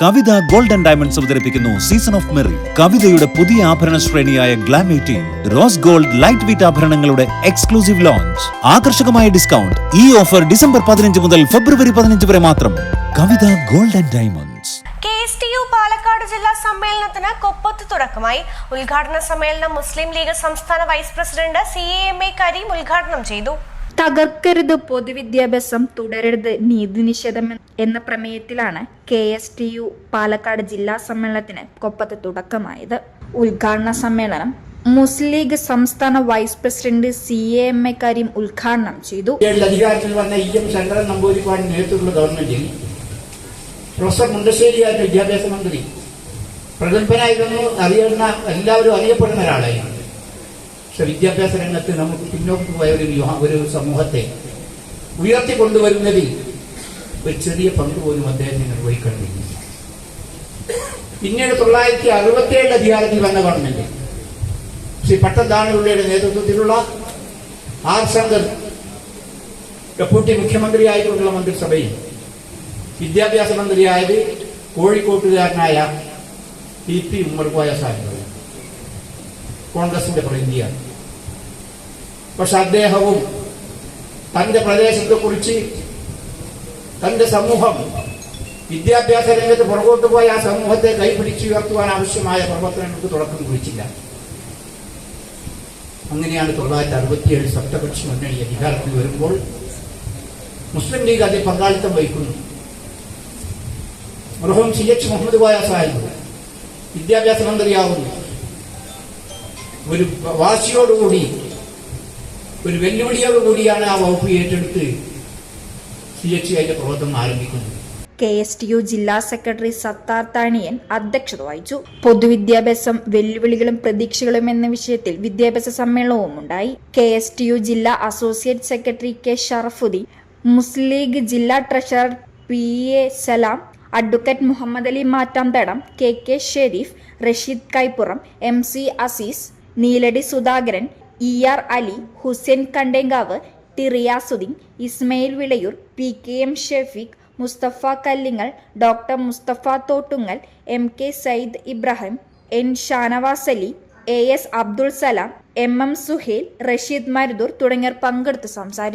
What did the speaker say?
കവിത golden diamonds അവതരിപ്പിക്കുന്നു season of merry കവിതയുടെ പുതിയ ആഭരണ ശ്രേണിയായ glam eighteen rose gold light weight ആഭരണങ്ങളുടെ exclusive launch ആകർഷകമായ ഡിസ്കൗണ്ട് ഈ ഓഫർ ഡിസംബർ പതിനഞ്ച് മുതൽ ഫെബ്രുവരി പതിനഞ്ച് വരെ മാത്രം. Kavitha golden diamonds. K S T U Palakkad ജില്ലാ സമ്മേളനത്തിന് കൊപ്പത്ത് തുടക്കമായി. ഉദ്ഘാടന സമ്മേളനം മുസ്ലിം ലീഗ് സംസ്ഥാന vice president C A M A Kareem ഉദ്ഘാടനം ചെയ്തു. തകർക്കരുത് പൊതുവിദ്യാഭ്യാസം തുടരരുത് നീതി നിഷേധം എന്ന പ്രമേയത്തിലാണ് K S T U Palakkad ജില്ലാ സമ്മേളനത്തിന് കൊപ്പത്ത് തുടക്കമായത്. ഉദ്ഘാടന സമ്മേളനം മുസ്ലിം ലീഗ് സംസ്ഥാന vice president C A M A Kareem ഉദ്ഘാടനം ചെയ്തു. അധികാരത്തിൽ വന്ന ഇ എം ശങ്കരൻ നമ്പൂതിരിപ്പാടിന് നേതൃത്വത്തിലുള്ള ഗവൺമെന്റിൽ പ്രൊഫസർ വിദ്യാഭ്യാസ മന്ത്രി പ്രഗത്ഭനായിരുന്നു അറിയുന്ന എല്ലാവരും അറിയപ്പെടുന്ന ഒരാളായിരുന്നു. പക്ഷെ വിദ്യാഭ്യാസ രംഗത്ത് നമുക്ക് പിന്നോട്ട് പോയ ഒരു ഒരു സമൂഹത്തെ ഉയർത്തി കൊണ്ടുവരുന്നതിൽ ഒരു ചെറിയ പങ്ക് പോലും അദ്ദേഹത്തിന് നിർവഹിക്കേണ്ടിയിരുന്നു പിന്നീട് തൊള്ളായിരത്തി അറുപത്തിയേഴ് അധികാരത്തിൽ വന്ന ഗവൺമെന്റ്. ശ്രീ പട്ടംതാണിയുള്ളയുടെ നേതൃത്വത്തിലുള്ള ആർ ശങ്കർ ഡെപ്യൂട്ടി മുഖ്യമന്ത്രിയായിട്ടുള്ള മന്ത്രിസഭയിൽ വിദ്യാഭ്യാസ മന്ത്രിയായത് കോഴിക്കോട്ടുകാരനായ പി പി ഉമ്മർകോയ സാഹിബ്. കോൺഗ്രസിന്റെ പ്രതിനിധിയാണ്. പക്ഷെ അദ്ദേഹവും തന്റെ പ്രദേശത്തെക്കുറിച്ച് തന്റെ സമൂഹം വിദ്യാഭ്യാസ രംഗത്ത് പുറകോട്ട് പോയി ആ സമൂഹത്തെ കൈപിടിച്ചുയർത്തുവാൻ ആവശ്യമായ പ്രവർത്തനങ്ങൾക്ക് തുടക്കം കുറിച്ചില്ല. അങ്ങനെയാണ് തൊള്ളായിരത്തി അറുപത്തിയേഴ് സപ്തപക്ഷി മുന്നണി അധികാരത്തിൽ വരുമ്പോൾ മുസ്ലിം ലീഗ് അതിൽ പങ്കാളിത്തം വഹിക്കുന്നു. മൃഹം സി എച്ച് മുഹമ്മദ് കോയ സാഹിബ് വിദ്യാഭ്യാസ മന്ത്രിയാവുന്നു. ഒരു വാശിയോടുകൂടി ഒരു വെല്ലുവിളിയോട് കൂടിയാണ് ആ വകുപ്പ് ഏറ്റെടുത്ത് സി എച്ച് അതിന്റെ പ്രവർത്തനം ആരംഭിക്കുന്നത്. കെ എസ് ടി യു ജില്ലാ സെക്രട്ടറി സത്താർ താണിയൻ അധ്യക്ഷത വഹിച്ചു. പൊതുവിദ്യാഭ്യാസം വെല്ലുവിളികളും പ്രതീക്ഷകളും എന്ന വിഷയത്തിൽ വിദ്യാഭ്യാസ സമ്മേളനവും ഉണ്ടായി. കെ എസ് ടി യു ജില്ലാ associate secretary K Sharafudheen Muslim League ജില്ലാ treasurer P A Salam advocate Muhammad Ali Mattamthadam K K Shareef Rasheed Kaippuram M C Azeez Neeladi Sudhakaran E R Ali Hussain Kandenkav T Riyasudheen Ismail Vilayur P K M Shafeeq Musthafa Kallingal doctor Musthafa Thottungal M K Sayyid Ibrahim N Shanavas Ali A S Abdul Salam M M Suhail Rasheed Marudur തുടങ്ങിയവർ പങ്കെടുത്ത് സംസാരിച്ചു.